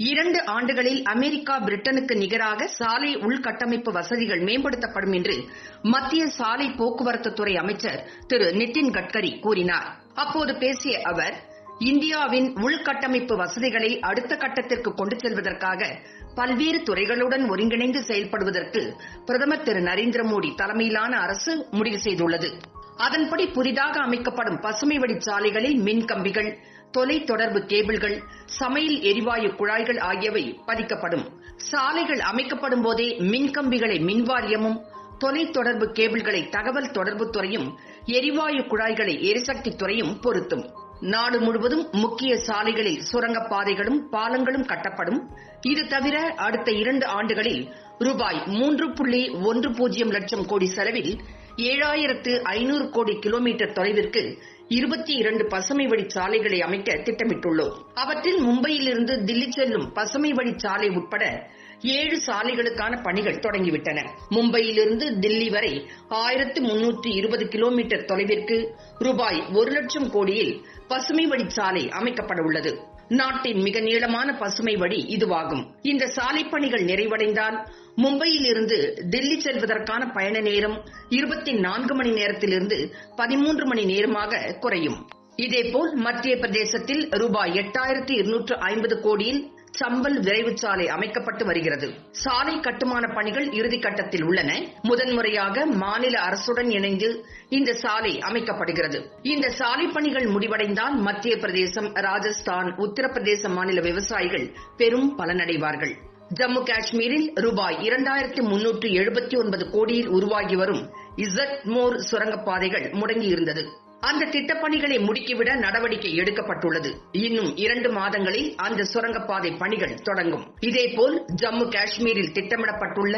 இரண்டு ஆண்டுகளில் அமெரிக்கா பிரிட்டனுக்கு நிகராக சாலை உள்கட்டமைப்பு வசதிகள் மேம்படுத்தப்படும் என்று மத்திய சாலை போக்குவரத்துத்துறை அமைச்சர் திரு நிதின் கட்கரி கூறினார். அப்போது பேசிய அவர் இந்தியாவின் உள்கட்டமைப்பு வசதிகளை அடுத்த கட்டத்திற்கு கொண்டு செல்வதற்காக பல்வேறு துறைகளுடன் ஒருங்கிணைந்து செயல்படுவதற்கு பிரதமர் திரு நரேந்திர மோடி தலைமையிலான அரசு முடிவு செய்துள்ளது. அதன்படி புதிதாக அமைக்கப்படும் பசுமை வழிச்சாலைகளில் மின் கம்பிகள் தொலை தொடர்பு கேபிள்கள் சமையல் எரிவாயு குழாய்கள் ஆகியவை பதிக்கப்படும். சாலைகள் அமைக்கப்படும் போதே மின் கம்பிகளை மின்வாரியமும் தொலை தொடர்பு கேபிள்களை தகவல் தொடர்புத்துறையும் எரிவாயு குழாய்களை எரிசக்தி துறையும் பொருத்தும். நாடு முழுவதும் முக்கிய சாலைகளில் சுரங்கப்பாதைகளும் பாலங்களும் கட்டப்படும். இது தவிர அடுத்த இரண்டு ஆண்டுகளில் ரூபாய் மூன்று புள்ளி ஒன்று பூஜ்ஜியம் லட்சம் கோடி செலவில் ஏழாயிரத்து ஐநூறு கோடி கிலோமீட்டர் தொலைவிற்கு இருபத்தி இரண்டு பசுமை வழி சாலைகளை அமைக்க திட்டமிட்டுள்ளோம். அவற்றில் மும்பையிலிருந்து தில்லி செல்லும் பசுமை வழி சாலை உட்பட ஏழு சாலைகளுக்கான பணிகள் தொடங்கிவிட்டன. மும்பையிலிருந்து தில்லி வரை ஆயிரத்து முன்னூற்று இருபது கிலோமீட்டர் தொலைவிற்கு ரூபாய் ஒரு லட்சம் கோடியில் பசுமை வழி சாலை அமைக்கப்பட உள்ளது. நாட்டின் மிக நீளமான பசுமை வழி இதுவாகும். இந்த சாலை பணிகள் நிறைவடைந்தால் மும்பையில் இருந்து டெல்லி செல்வதற்கான பயண நேரம் இருபத்தி நான்கு மணி நேரத்திலிருந்து பதிமூன்று மணி நேரமாக குறையும். இதேபோல் மத்திய பிரதேசத்தில் ரூபாய் எட்டாயிரத்தி இருநூற்று ஐம்பது கோடியில் சம்பல் விரைவு சாலை அமைக்கப்பட்டு வருகிறது. சாலை கட்டுமான பணிகள் இறுதிக்கட்டத்தில் உள்ளன. முதன்முறையாக மாநில அரசுடன் இணைந்து இந்த சாலை அமைக்கப்படுகிறது. இந்த சாலை பணிகள் முடிவடைந்தால் மத்திய பிரதேசம் ராஜஸ்தான் உத்தரப்பிரதேச மாநில விவசாயிகள் பெரும் பலனடைவார்கள். ஜம்மு காஷ்மீரில் ரூபாய் இரண்டாயிரத்தி முன்னூற்று எழுபத்தி ஒன்பது கோடியில் உருவாகி வரும் இசட் மோர் சுரங்கப்பாதைகள் முடங்கியிருந்தது. அந்த திட்டப்பணிகளை முடுக்கிவிட நடவடிக்கை எடுக்கப்பட்டுள்ளது. இன்னும் இரண்டு மாதங்களில் அந்த சுரங்கப்பாதை பணிகள் தொடங்கும். இதேபோல் ஜம்மு காஷ்மீரில் திட்டமிடப்பட்டுள்ள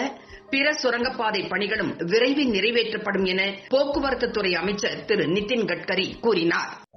பிற சுரங்கப்பாதை பணிகளும் விரைவில் நிறைவேற்றப்படும் என போக்குவரத்து துறை அமைச்சர் திரு நிதின் கட்கரி கூறினார்.